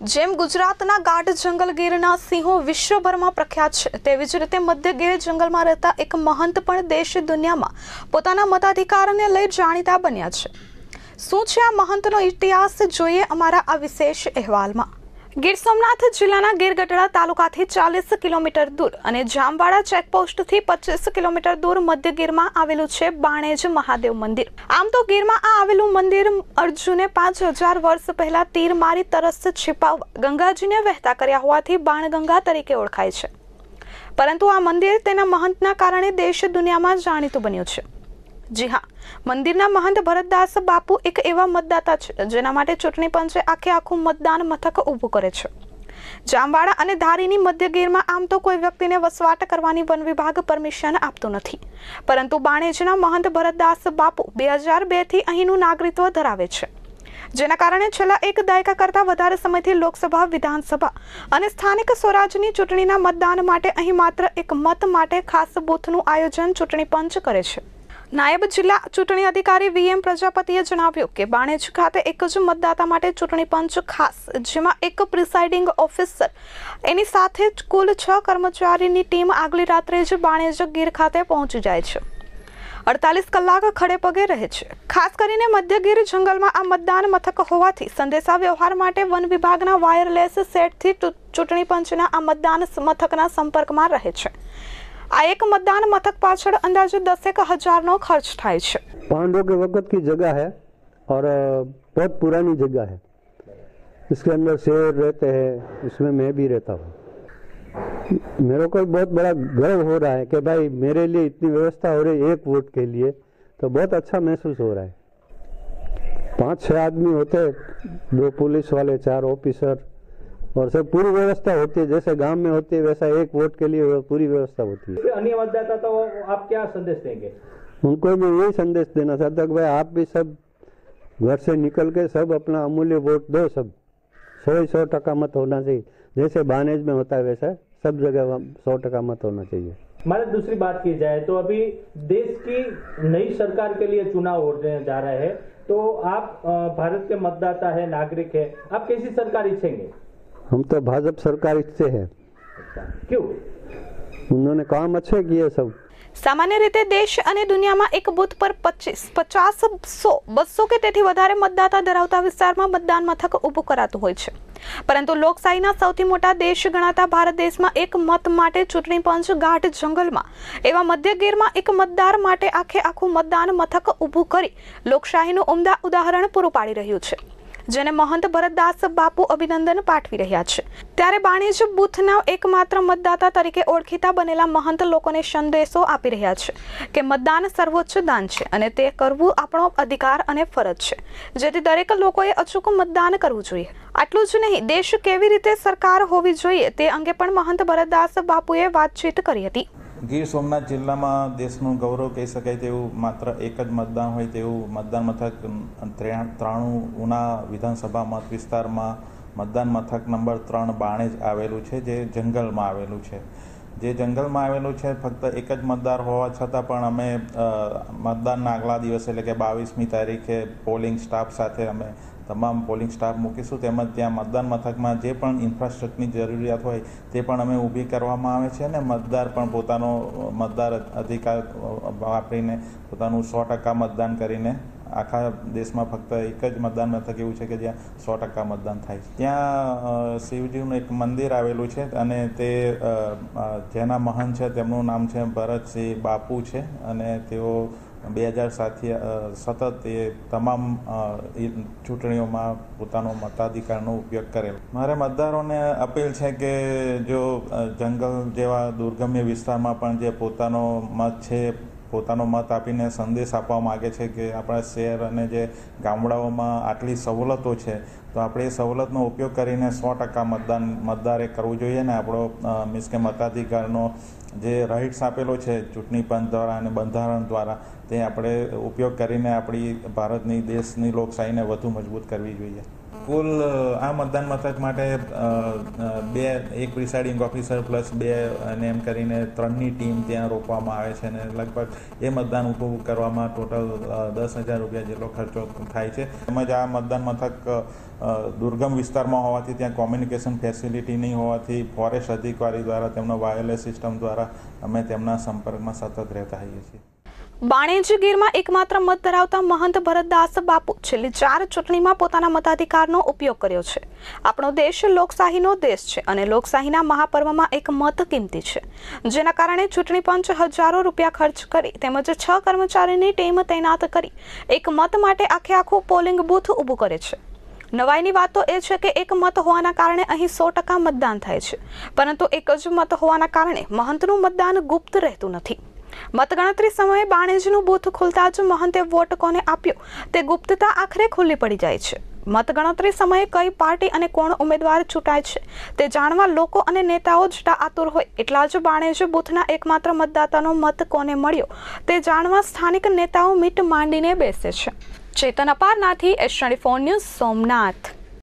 જેમ ગુજરાતના ગાઢ જંગલ ગીરના સિંહો વિશ્વભરમાં પ્રખ્યાત છે, તેવી જ રીતે મધ્ય ગીર જંગલમાં રહેતા એક મહંત પણ દેશ દુનિયામાં પોતાના મતાધિકારને લઈ જાણીતા બન્યા છે. શું છે આ મહંતનો ઇતિહાસ? જોઈએ અમારા આ વિશેષ અહેવાલમાં. ગીર સોમનાથ જિલ્લાના ગીરગઢડા તાલુકાથી ચાલીસ કિલોમીટર દૂર અને જામવાડા ચેકપોસ્ટથી પચીસ કિલોમીટર દૂર મધ્ય ગીરમાં આવેલું છે બાણેજ મહાદેવ મંદિર. આમ તો ગીરમાં આ આવેલું મંદિર અર્જુને પાંચ હજાર વર્ષ પહેલા તીર મારી તરસ छिપાવવા ગંગાજીને વહેતા કર્યા હોવાથી બાણગંગા તરીકે ઓળખાય છે. પરંતુ આ મંદિર તેના મહંતના કારણે દેશ દુનિયામાં જાણીતું બન્યું છે. જી હા. મંદિરના મહંત ભરતદાસ બાપુ એક એવા મતદાતા છે, જેના માટે ચૂંટણી પંચે આખે આખું મતદાન મથક ઊભું કરે છે. જામવાડા અને ધારીની મધ્ય ગીરમાં આમ તો કોઈ વ્યક્તિને વસવાટ કરવાની વન વિભાગ પરમિશન આપતું નથી. પરંતુ બાણેજના મહંત ભરતદાસ બાપુ બે હજાર બેથી અહીંનું નાગરિકત્વ ધરાવે છે. જેના કારણે છેલ્લા એક દાયકા કરતાં વધારે સમયથી લોકસભા, વિધાનસભા અને સ્થાનિક સ્વરાજની ચૂંટણીના મતદાન માટે અહીં માત્ર એક મત માટે ખાસ બૂથનું આયોજન ચૂંટણી પંચ કરે છે. નાયબ જિલ્લા ચૂંટણી અધિકારી વીએમ પ્રજાપતિએ જણાવ્યું કે બાણેજ ખાતે એક જ મતદાતા માટે ચૂંટણી પંચ ખાસ, જેમાં એક પ્રિસાઇડિંગ ઓફિસર, એની સાથે જ કુલ છ કર્મચારીની ટીમ આગલી રાત્રે જ બાણેજ ગીર ખાતે પહોંચી જાય છે. અડતાલીસ કલાક ખડે પગે રહે છે. ખાસ કરીને મધ્યગીર જંગલમાં આ મતદાન મથક હોવાથી સંદેશા વ્યવહાર માટે વન વિભાગના વાયરલેસ સેટથી ચૂંટણી પંચના આ મતદાન મથકના સંપર્કમાં રહે છે. આ એક મતદાન મથક પાછળ અંદાજે દસેક હજારનો ખર્ચ થાય છે पांडवों के वक्त की जगह है और अ, बहुत पुरानी जगह है इसके अंदर शेर रहते हैं इसमें मैं भी रहता हूँ मेरे को बहुत बड़ा गर्व हो रहा है कि भाई मेरे लिए इतनी व्यवस्था हो रही है एक वोट के लिए तो बहुत अच्छा महसूस हो रहा है पांच छह आदमी होते दो पुलिस वाले चार ऑफिसर और सब पूरी व्यवस्था होती है जैसे गाँव में होती है वैसा एक वोट के लिए पूरी व्यवस्था होती है। अन्य मतदाता तो आप क्या संदेश देंगे? उनको मैं यही संदेश देना चाहता हूँ भाई आप भी सब घर से निकल के सब अपना अमूल्य वोट दो सब। सौ ही सौ टका मत होना चाहिए। जैसे बानेज में होता है वैसा सब जगह सौ टका मत होना चाहिए। हमारे दूसरी बात की जाए तो अभी देश की नई सरकार के लिए चुनाव होने जा रहे हैं तो आप भारत के मतदाता है नागरिक है आप कैसी सरकार इच्छेंगे? हम तो भाजपा सरकार इससे है क्यों उन्होंने काम अच्छे किए सब સામાન્ય રીતે દેશ અને દુનિયામાં એક બૂથ પર પચીસ પચાસ સો બસો કે તેથી વધારે મતદાતા ધરાવતા વિસ્તારમાં મતદાન મથક ઊભું કરાતું હોય છે પરંતુ લોકશાહીના સૌથી મોટા દેશ ગણાતા ભારત દેશમાં એક મત માટે ચૂંટણી પંચ ગાઢ જંગલમાં એવા મધ્ય ગીરમાં એક મતદાર માટે આખે આખું મતદાન મથક ઊભું કરી લોકશાહીનું ઉમદા ઉદાહરણ પૂરું પાડી રહ્યું છે જેને મહંત ભરતદાસ બાપુ અભિનંદન પાઠવી રહ્યા છે. ત્યારે બાણેજ બુથના એકમાત્ર મતદાતા તરીકે ઓળખીતા બનેલા મહંત લોકોને સંદેશો આપી રહ્યા છે કે મતદાન સર્વોચ્ચ દાન છે અને તે કરવું આપણો અધિકાર અને ફરજ છે. જેથી દરેક લોકોએ અચૂક મતદાન કરવું જોઈએ. આટલું જ નહીં, દેશ કેવી રીતે સરકાર હોવી જોઈએ તે અંગે પણ મહંત ભરતદાસ બાપુએ વાતચીત કરી હતી. ગીર સોમનાથ જિલ્લામાં દેશનું ગૌરવ કહી શકાય તેવું માત્ર એક જ મતદાન હોય તેવું મતદાન મથક ત્રાણું ઉના વિધાનસભા મત વિસ્તારમાં મતદાન મથક નંબર ત્રણ બાણેજ આવેલું છે, જે જંગલમાં આવેલું છે. જે જંગલમાં આવેલું છે, ફક્ત એક જ મતદાર હોવા છતાં પણ અમે મતદાનના આગલા દિવસે એટલે કે બાવીસમી તારીખે પોલિંગ સ્ટાફ સાથે અમે તમામ પોલિંગ સ્ટાફ મૂકીશું તેમજ ત્યાં મતદાન મથકમાં જે પણ ઇન્ફ્રાસ્ટ્રક્ચરની જરૂરિયાત હોય તે પણ અમે ઊભી કરવામાં આવે છે અને મતદાર પણ પોતાનો મતદાર અધિકાર વાપરીને પોતાનું સો ટકા મતદાન કરીને આખા દેશમાં ફક્ત એક જ મતદાન મથક એવું છે કે જ્યાં સો ટકા મતદાન થાય છે. ત્યાં શિવજીનું એક મંદિર આવેલું છે અને તે જેના મહંત છે તેમનું નામ છે ભરતસિંહ બાપુ છે અને તેઓ બે હજાર સાતથી સતત એ તમામ ચૂંટણીઓમાં પોતાનો મતાધિકારનો ઉપયોગ કરેલ. મારે મતદારોને અપીલ છે કે જો જંગલ જેવા દુર્ગમ્ય વિસ્તારમાં પણ જે પોતાનો મત છે પોતાનો મત આપીને સંદેશ આપવા માગે છે કે આપણા શહેર અને જે ગામડાઓમાં આટલી સવલતો છે, તો આપણે એ સવલતનો ઉપયોગ કરીને સો ટકા મતદાન, મતદારે કરવું જોઈએ ને આપણો મીન્સ કે મતાધિકારનો જે રાઇટ્સ આપેલો છે, ચૂંટણી પંચ દ્વારા અને બંધારણ દ્વારા, તે આપણે ઉપયોગ કરીને આપણી ભારતની દેશની લોકશાહીને વધુ મજબૂત કરવી જોઈએ. કુલ આ મતદાન મથક માટે બે, એક પ્રિસાઇડિંગ ઓફિસર પ્લસ બે અને એમ કરીને ત્રણની ટીમ ત્યાં રોકવામાં આવે છે અને લગભગ એ મતદાન ઊભું કરવામાં ટોટલ દસ હજાર રૂપિયા જેટલો ખર્ચો થાય છે. તેમજ આ મતદાન મથક દુર્ગમ વિસ્તારમાં હોવાથી ત્યાં કોમ્યુનિકેશન ફેસિલિટી નહીં હોવાથી ફોરેસ્ટ અધિકારી દ્વારા તેમનો વાયરલેસ સિસ્ટમ દ્વારા અમે તેમના સંપર્કમાં સતત રહેતા હોઈએ છીએ. બાણેજ ગીરમાં એકમાત્ર મત ધરાવતા મહંત ભરતદાસ બાપુ છેલ્લી ચાર ચૂંટણીમાં પોતાના મતાધિકારનો ઉપયોગ કર્યો છે. આપણો દેશ લોકશાહીનો દેશ છે અને લોકશાહીના મહાપર્વમાં એક મત કિંમતી છે. જેના કારણે ચૂંટણી પંચ હજારો રૂપિયા ખર્ચ કરી તેમજ છ કર્મચારીની ટીમ તૈનાત કરી એક મત માટે આખે આખું પોલિંગ બૂથ ઊભું કરે છે. નવાઈની વાત તો એ છે કે એક મત હોવાના કારણે અહીં સો ટકા મતદાન થાય છે. પરંતુ એક જ મત હોવાના કારણે મહંતનું મતદાન ગુપ્ત રહેતું નથી. મતગણતરી સમયે બાણેજનું બૂથ ખુલતા જ મહંતે વોટ કોને આપ્યો તે ગુપ્તતા આખરે ખુલ્લી પડી જાય છે. મતગણતરી સમયે કઈ પાર્ટી અને કોણ ઉમેદવાર ચૂંટાય છે તે જાણવા લોકો અને નેતાઓ જેટલા આતુર હોય. એટલા જ બાણેજ બૂથના એકમાત્ર મતદાતાનો મત કોને મળ્યો તે જાણવા સ્થાનિક નેતાઓ મીટ માંડીને બેસે છે. Chetan અપારનાથી S twenty news Somnath.